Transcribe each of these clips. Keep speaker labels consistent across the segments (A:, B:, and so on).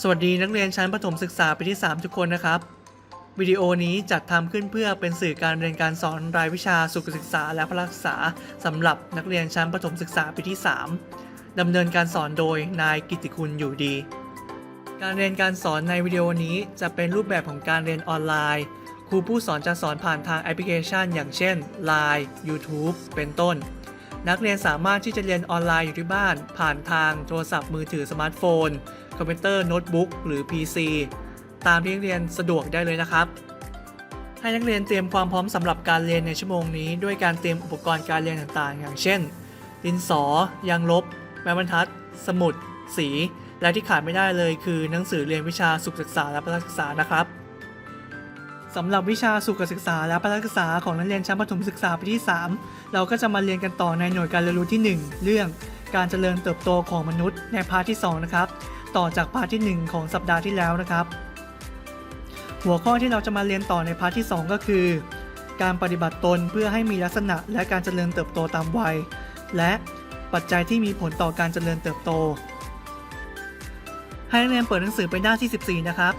A: สวัสดีนักเรียนชั้นประถมศึกษาปีที่ 3 ทุกคนนะครับ วิดีโอนี้จัดทำขึ้นเพื่อเป็นสื่อการเรียนการสอนรายวิชาสุขศึกษาและพละศึกษาสำหรับนักเรียนชั้นประถมศึกษาปีที่ 3ดำเนินการสอนโดยนายกิติคุณอยู่ดี การเรียนการสอนในวิดีโอนี้จะเป็นรูปแบบของการเรียนออนไลน์ ครูผู้สอนจะสอนผ่านทางแอปพลิเคชัน อย่างเช่น Line YouTube เป็นต้นนักเรียนสามารถที่จะเรียนออนไลน์อยู่ที่บ้าน ผ่านทางโทรศัพท์มือถือสมาร์ทโฟน อมพิวเตอร์โน้ตบุ๊กหรือ PC ตามที่นักเรียนสะดวกได้เลยนะครับ ให้นักเรียนเตรียมความพร้อมสำหรับการเรียนในชั่วโมงนี้ ด้วยการเตรียมอุปกรณ์การเรียนต่างๆ อย่างเช่น ดินสอ ยางลบ แม้บรรทัด สมุด สี และที่ขาดไม่ได้เลยคือหนังสือเรียนวิชาสุขศึกษาและพละศึกษานะครับสำหรับวิชาสุขศึกษาและพละศึกษาของนักเรียนชั้นประถมศึกษาปีที่ 3 เราก็จะมาเรียนกันต่อในหน่วยการเรียนรู้ที่ 1 เรื่องการเจริญเติบโตของมนุษย์ในพาร์ทที่ 2 นะครับ ต่อจากพาร์ทที่ 1 ของสัปดาห์ที่แล้วนะครับ หัวข้อที่เราจะมาเรียนต่อในพาร์ทที่ 2 ก็คือ การปฏิบัติตนเพื่อให้มีลักษณะและการเจริญเติบโตตามวัย และปัจจัยที่มีผลต่อการเจริญเติบโต ให้นักเรียนเปิดหนังสือไปหน้าที่ 14 นะครับ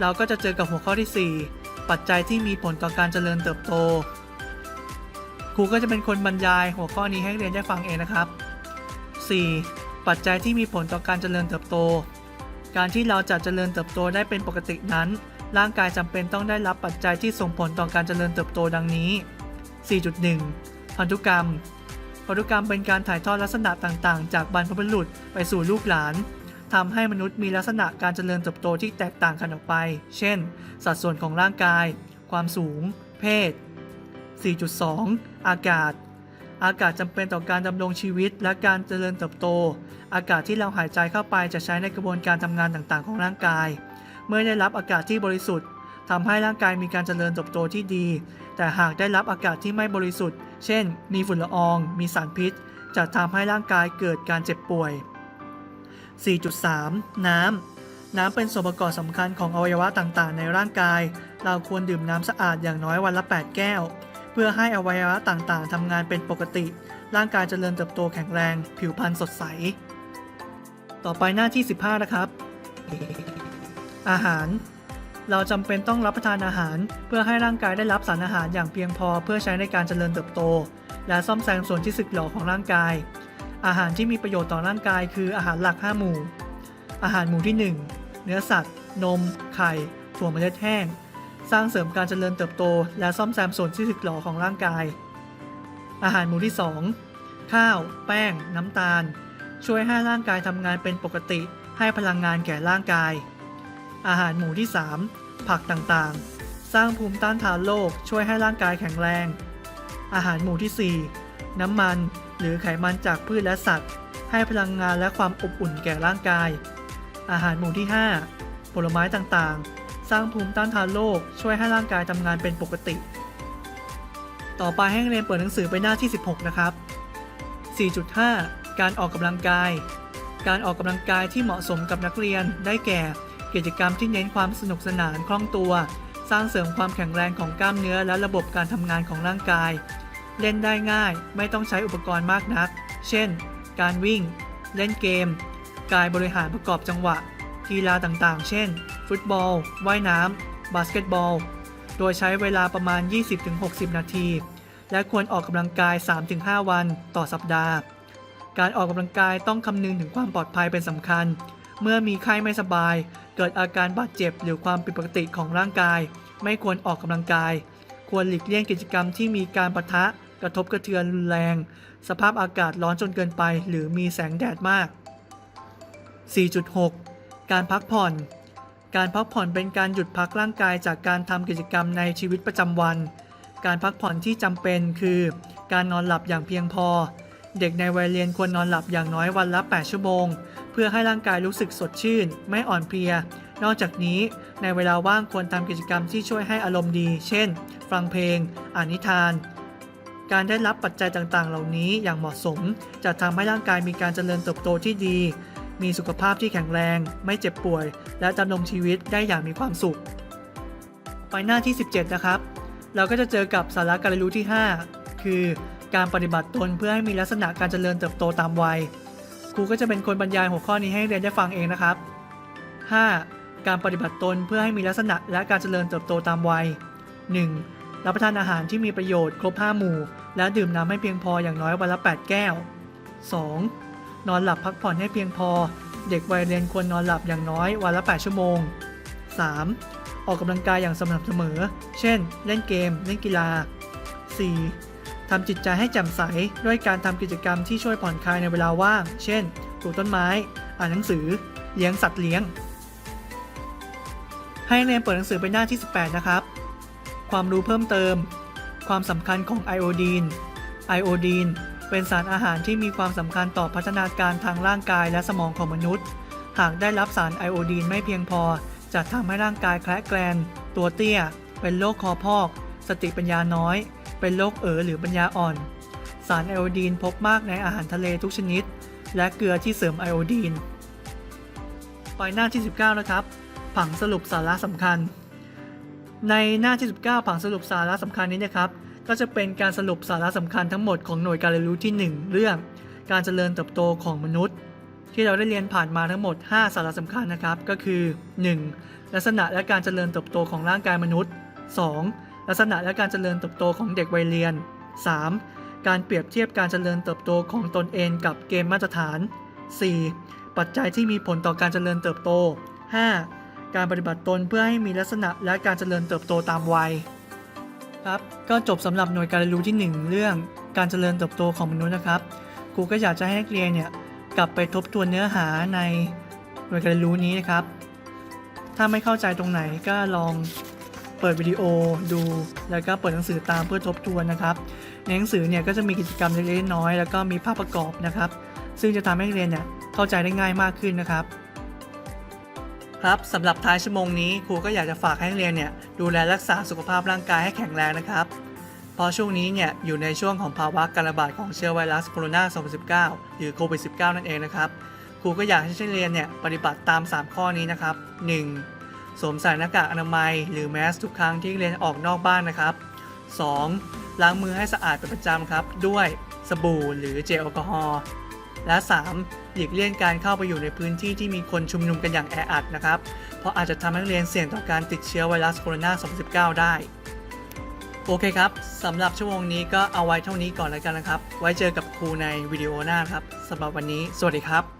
A: เราก็จะเจอกับหัวข้อที่ 4 ปัจจัยที่มีผลต่อการเจริญเติบโต ครูก็จะเป็นคนบรรยายหัวข้อนี้ให้นักเรียนได้ฟังเองนะครับ 4. ปัจจัยที่มีผลต่อการเจริญเติบโต การที่เราจะเจริญเติบโตได้เป็นปกตินั้น ร่างกายจำเป็นต้องได้รับปัจจัยที่ส่งผลต่อการเจริญเติบโตดังนี้ 4.1 พันธุกรรม พันธุกรรมเป็นการถ่ายทอดลักษณะต่างๆ จากบรรพบุรุษไปสู่ลูกหลานทำให้มนุษย์มีลักษณะการเจริญเติบโตที่แตกต่างกันออกไป เช่น สัดส่วนของร่างกาย ความสูง เพศ 4.2 อากาศ อากาศจำเป็นต่อการดำรงชีวิต และการเจริญเติบโต อากาศที่เราหายใจเข้าไปจะใช้ในกระบวนการทำงานต่างๆ ของร่างกาย เมื่อได้รับอากาศที่บริสุทธิ์ทำให้ร่างกายมีการเจริญเติบโตที่ดี แต่หากได้รับอากาศที่ไม่บริสุทธิ์ เช่น มีฝุ่นละออง มีสารพิษ จะทำให้ร่างกายเกิดการเจ็บป่วย 4.3 น้ำน้ำเป็นส่วนประกอบสำคัญของอวัยวะต่างๆ ในร่างกาย เราควรดื่มน้ำสะอาดอย่างน้อยวันละ 8 แก้ว เพื่อให้อวัยวะต่างๆทำงานเป็นปกติ ร่างกายเจริญเติบโตแข็งแรง ผิวพรรณสดใส ต่อไปหน้าที่ 15 นะครับ อาหาร เราจำเป็นต้องรับประทานอาหาร เพื่อให้ร่างกายได้รับสารอาหารอย่างเพียงพอเพื่อใช้ในการเจริญเติบโต และซ่อมแซมส่วนที่สึกหรอของร่างกาย อาหารที่มีประโยชน์ต่อร่างกายคืออาหารหลัก 5 หมู่ อาหารหมู่ที่ 1 เนื้อสัตว์ นม ไข่ ถั่วเมล็ดแห้ง สร้างเสริมการเจริญเติบโต และซ่อมแซมส่วนที่สึกหรอของร่างกาย อาหารหมู่ที่ 2 ข้าว แป้ง น้ำตาล ช่วยให้ร่างกายทำงานเป็นปกติ ให้พลังงานแก่ร่างกาย อาหารหมู่ที่ 3 ผักต่างๆ สร้างภูมิต้านทานโรคช่วยให้ร่างกายแข็งแรง อาหารหมู่ที่ 4 น้ำมันหรือไขมันจากพืชและสัตว์ ให้พลังงานและความอบอุ่นแก่ร่างกาย อาหารหมู่ที่ 5 ผลไม้ต่างๆ สร้างภูมิต้านทานโรคช่วยให้ร่างกายทำงานเป็นปกติ ต่อไปให้นักเรียนเปิดหนังสือไปหน้าที่ 16 นะครับ 4.5 การออกกำลังกาย การออกกำลังกายที่เหมาะสมกับนักเรียนได้แก่ กิจกรรมที่เน้นความสนุกสนานคล่องตัว สร้างเสริมความแข็งแรงของกล้ามเนื้อและระบบการทำงานของร่างกาย เล่นได้ง่ายไม่ต้องใช้อุปกรณ์มากนัก เช่น การวิ่ง เล่นเกม การบริหารประกอบจังหวะกีฬาต่างๆ เช่น ฟุตบอล ว่ายน้ำ บาสเกตบอล โดยใช้เวลาประมาณ 20-60 นาที และควรออกกำลังกาย 3-5 วันต่อสัปดาห์ การออกกำลังกายต้องคำนึงถึงความปลอดภัยเป็นสำคัญ เมื่อมีไข้ไม่สบาย เกิดอาการบาดเจ็บหรือความผิดปกติของร่างกาย ไม่ควรออกกำลังกาย ควรหลีกเลี่ยงกิจกรรมที่มีการปะทะกระทบกระเทือนรุนแรง สภาพอากาศร้อนจนเกินไป หรือมีแสงแดดมาก 4.6 การพักผ่อน การพักผ่อนเป็นการหยุดพักร่างกายจากการทำกิจกรรมในชีวิตประจำวัน การพักผ่อนที่จำเป็นคือ การนอนหลับอย่างเพียงพอ เด็กในวัยเรียนควรนอนหลับอย่างน้อยวันละ 8 ชั่วโมง เพื่อให้ร่างกายรู้สึกสดชื่น ไม่อ่อนเพลีย นอกจากนี้ในเวลาว่างควรทำกิจกรรมที่ช่วยให้อารมณ์ดี เช่น ฟังเพลง อ่านนิทาน การได้รับปัจจัยต่างๆ เหล่านี้อย่างเหมาะสม จะทำให้ร่างกายมีการเจริญเติบโตที่ดี มีสุขภาพที่แข็งแรง ไม่เจ็บป่วย และดำรงชีวิตได้อย่างมีความสุข ไปหน้าที่ 17 นะครับ เราก็จะเจอกับสาระการเรียนรู้ที่ 5 คือการปฏิบัติตนเพื่อให้มีลักษณะการเจริญเติบโตตามวัย ครูก็จะเป็นคนบรรยายหัวข้อนี้ให้เรียนได้ฟังเองนะครับ 5. การปฏิบัติตนเพื่อให้มีลักษณะและการเจริญเติบโตตามวัย 1. รับประทานอาหารที่มีประโยชน์ครบ 5 หมู่ และดื่มน้ำให้เพียงพออย่างน้อยวันละ 8 แก้ว 2. นอนหลับพักผ่อนให้เพียงพอ เด็กวัยเรียนควรนอนหลับอย่างน้อยวันละ 8 ชั่วโมง 3. ออกกำลังกายอย่างสม่ำเสมอ เช่น เล่นเกม เล่นกีฬา 4. ทำจิตใจให้แจ่มใสด้วยการทำกิจกรรมที่ช่วยผ่อนคลายในเวลาว่าง เช่น ปลูกต้นไม้ อ่านหนังสือ เลี้ยงสัตว์เลี้ยง ให้เรียนเปิดหนังสือไปหน้าที่ 18 นะครับ ความรู้เพิ่มเติม ความสำคัญของไอโอดีน ไอโอดีน เป็นสารอาหารที่มีความสำคัญต่อพัฒนาการทางร่างกายและสมองของมนุษย์ หากได้รับสารไอโอดีนไม่เพียงพอ จะทำให้ร่างกายแคละแกลน ตัวเตี้ย เป็นโรคคอพอก สติปัญญาน้อย เป็นโรคเอ๋อหรือปัญญาอ่อน สารไอโอดีนพบมากในอาหารทะเลทุกชนิด และเกลือที่เสริมไอโอดีน ไปหน้าที่ 19 นะครับ ผังสรุปสาระสำคัญ ในหน้าที่ 19 ผังสรุปสาระสำคัญนี้นะครับ ก็จะเป็นการสรุปสาระสำคัญทั้งหมดของหน่วยการเรียนรู้ที่ 1 เรื่อง การเจริญเติบโตของมนุษย์ ที่เราได้เรียนผ่านมาทั้งหมด 5 สาระสำคัญนะครับ ก็คือ 1. ลักษณะและการเจริญเติบโตของร่างกายมนุษย์ 2. ลักษณะและการเจริญเติบโตของเด็กวัยเรียน 3. การเปรียบเทียบการเจริญเติบโตของตนเองกับเกณฑ์มาตรฐาน 4. ปัจจัยที่มีผลต่อการเจริญเติบโต 5. การปฏิบัติตนเพื่อให้มีลักษณะและการเจริญเติบโตตามวัย ครับ ก็จบสำหรับหน่วยการเรียนรู้ที่ 1 เรื่องการเจริญเติบโตของมนุษย์นะครับครูก็อยากจะให้นักเรียนเนี่ยกลับไปทบทวนเนื้อหาในหน่วยการเรียนรู้นี้นะครับ ถ้าไม่เข้าใจตรงไหนก็ลองเปิดวิดีโอดู แล้วก็เปิดหนังสือตามเพื่อทบทวนนะครับ ในหนังสือเนี่ยก็จะมีกิจกรรมเล็กๆน้อยๆแล้วก็มีภาพประกอบนะครับ ซึ่งจะทำให้นักเรียนเนี่ยเข้าใจได้ง่ายมากขึ้นนะครับ ครับสำหรับท้ายชั่วโมงนี้ครูก็อยากจะฝากให้นักเรียนเนี่ยดูแลรักษาสุขภาพร่างกายให้แข็งแรงนะครับ เพราะช่วงนี้เนี่ยอยู่ในช่วงของภาวะการระบาดของเชื้อไวรัสโคโรนา 2019 หรือโควิด -19 นั่นเองนะครับ ครูก็อยากให้นักเรียนเนี่ยปฏิบัติตาม 3 ข้อนี้นะครับ 1. สวมใส่หน้ากากอนามัย หรือแมสทุกครั้งที่เรียนออกนอกบ้านนะครับ 2. ล้างมือให้สะอาดเป็นประจำครับ ด้วยสบู่หรือเจลแอลกอฮอล์ และ 3. หลีกเลี่ยงการเข้าไปอยู่ในพื้นที่ที่มีคนชุมนุมกันอย่างแออัดนะครับ เพราะอาจจะทำให้นักเรียนเสี่ยงต่อการติดเชื้อไวรัสโคโรนา2019 ได้ โอเคครับสำหรับชั่วโมงนี้ก็เอาไว้เท่านี้ก่อนแล้วกันนะครับ ไว้เจอกับครูในวิดีโอหน้าครับสำหรับวันนี้ สวัสดีครับ